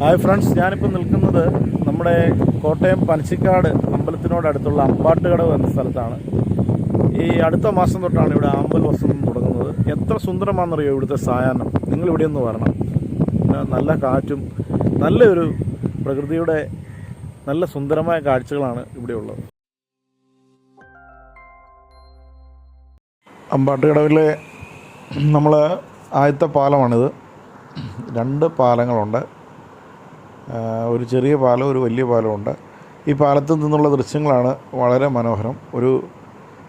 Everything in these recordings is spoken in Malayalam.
ഹായ് ഫ്രണ്ട്സ് ഞാനിപ്പോൾ നിൽക്കുന്നത് നമ്മുടെ കോട്ടയം പനച്ചിക്കാട് അമ്പലത്തിനോടടുത്തുള്ള അമ്പാട്ടുകടവ് എന്ന സ്ഥലത്താണ്. ഈ അടുത്ത മാസം തൊട്ടാണ് ഇവിടെ ആമ്പൽ വസന്തം തുടങ്ങുന്നത്. എത്ര സുന്ദരമാണെന്നറിയോ ഇവിടുത്തെ സായാഹ്നം? നിങ്ങളിവിടെ ഒന്ന് വരണം. നല്ല കാറ്റും നല്ലൊരു പ്രകൃതിയുടെ നല്ല സുന്ദരമായ കാഴ്ചകളാണ് ഇവിടെ ഉള്ളത്. അമ്പാട്ടുകടവിലെ നമ്മൾ ആദ്യത്തെ പാലമാണിത്. രണ്ട് പാലങ്ങളുണ്ട്. ഒരു ചെറിയ പാലം ഒരു വലിയ പാലമുണ്ട്. ഈ പാലത്തിൽ നിന്നുള്ള ദൃശ്യങ്ങളാണ് വളരെ മനോഹരം. ഒരു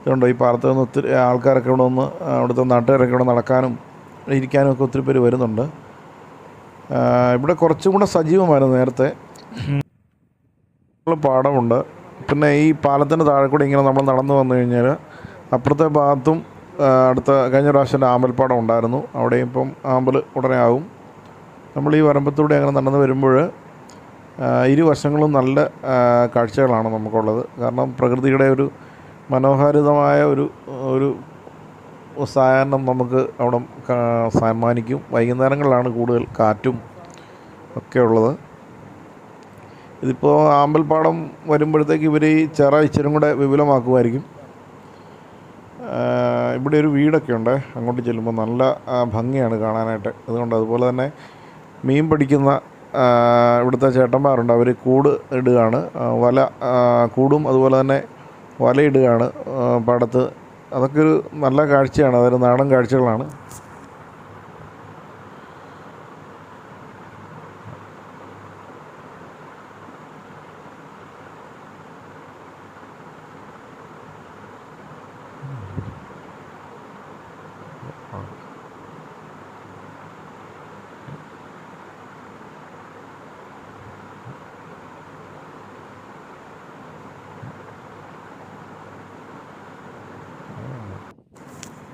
ഇതുണ്ട് ഈ പാലത്തിൽ നിന്ന് ഒത്തിരി ആൾക്കാരൊക്കെ ഇവിടെ ഒന്ന് അവിടുത്തെ നാട്ടുകാരൊക്കെ ഇവിടെ നടക്കാനും ഇരിക്കാനും ഒക്കെ ഒത്തിരി പേര് വരുന്നുണ്ട്. ഇവിടെ കുറച്ചും കൂടെ സജീവമായിരുന്നു നേരത്തെ. പാടമുണ്ട്. പിന്നെ ഈ പാലത്തിന്റെ താഴെ കൂടി ഇങ്ങനെ നമ്മൾ നടന്നു വന്നു കഴിഞ്ഞാൽ അപ്പുറത്തെ ഭാഗത്തും അടുത്ത കഴിഞ്ഞ പ്രാവശ്യം ആമ്പൽപ്പാടം ഉണ്ടായിരുന്നു. അവിടെയും ഇപ്പം ആമ്പൽ ഉടനെ ആവും. നമ്മൾ ഈ വരമ്പത്തൂടെ അങ്ങനെ നടന്നു വരുമ്പോൾ ഇരുവശങ്ങളും നല്ല കാഴ്ചകളാണ് നമുക്കുള്ളത്. കാരണം പ്രകൃതിയുടെ ഒരു മനോഹാരിതമായ ഒരു ഒരു സായാഹ്നം നമുക്ക് അവിടെ സമ്മാനിക്കും. വൈകുന്നേരങ്ങളിലാണ് കൂടുതൽ കാറ്റും ഒക്കെ ഉള്ളത്. ഇതിപ്പോൾ ആമ്പൽപ്പാടം വരുമ്പോഴത്തേക്ക് ഇവർ ഈ ചെറ ഇച്ചിരും കൂടെ വിപുലമാക്കുമായിരിക്കും. ഇവിടെ ഒരു വീടൊക്കെ ഉണ്ട്. അങ്ങോട്ട് ചെല്ലുമ്പോൾ നല്ല ഭംഗിയാണ് കാണാനായിട്ട്. അതുകൊണ്ട് അതുപോലെ തന്നെ മീൻ പിടിക്കുന്ന ഇവിടുത്തെ ചേട്ടന്മാരുണ്ട്. അവർ കൂട് ഇടുകയാണ്. വല കൂടും. അതുപോലെ തന്നെ വല ഇടുകയാണ് ആ, പാടത്ത്. അതൊക്കെ ഒരു നല്ല കാഴ്ചയാണ്. അതൊരു നാടൻ കാഴ്ചകളാണ്.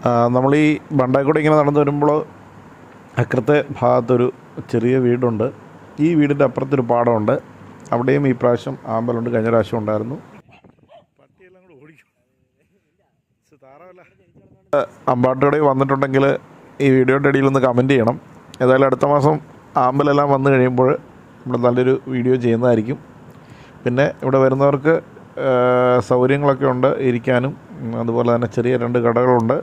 നമ്മൾ ഈ ബണ്ടായിക്കൂടെ ഇങ്ങനെ നടന്നു വരുമ്പോൾ അക്കരത്തെ ഭാഗത്തൊരു ചെറിയ വീടുണ്ട്. ഈ വീടിന്റെ അപ്പുറത്തൊരു പാടമുണ്ട്. അവിടെയും ഈ പ്രാവശ്യം ആമ്പലുണ്ട്. കഴിഞ്ഞ പ്രാവശ്യം ഉണ്ടായിരുന്നു. അമ്പാട്ടോടെ വന്നിട്ടുണ്ടെങ്കിൽ ഈ വീഡിയോയുടെ ഇടയിൽ ഒന്ന് കമന്റ് ചെയ്യണം. ഏതായാലും അടുത്ത മാസം ആമ്പലെല്ലാം വന്നു കഴിയുമ്പോൾ നമ്മൾ നല്ലൊരു വീഡിയോ ചെയ്യുന്നതായിരിക്കും. പിന്നെ ഇവിടെ വരുന്നവർക്ക് സൗകര്യങ്ങളൊക്കെ ഉണ്ട് ഇരിക്കാനും. അതുപോലെ തന്നെ ചെറിയ രണ്ട് കടകളുണ്ട്.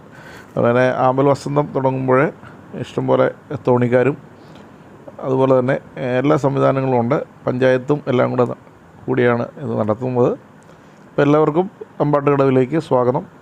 അതുപോലെ ആമ്പൽ വസന്തം തുടങ്ങുമ്പോൾ ഇഷ്ടംപോലെ തോണിക്കാരും അതുപോലെ തന്നെ എല്ലാ സംവിധാനങ്ങളും ഉണ്ട്. പഞ്ചായത്തും എല്ലാം കൂടെ കൂടിയാണ് ഇത് നടത്തുന്നത്. അപ്പോൾ എല്ലാവർക്കും അമ്പാട്ടുകടവിലേക്ക് സ്വാഗതം.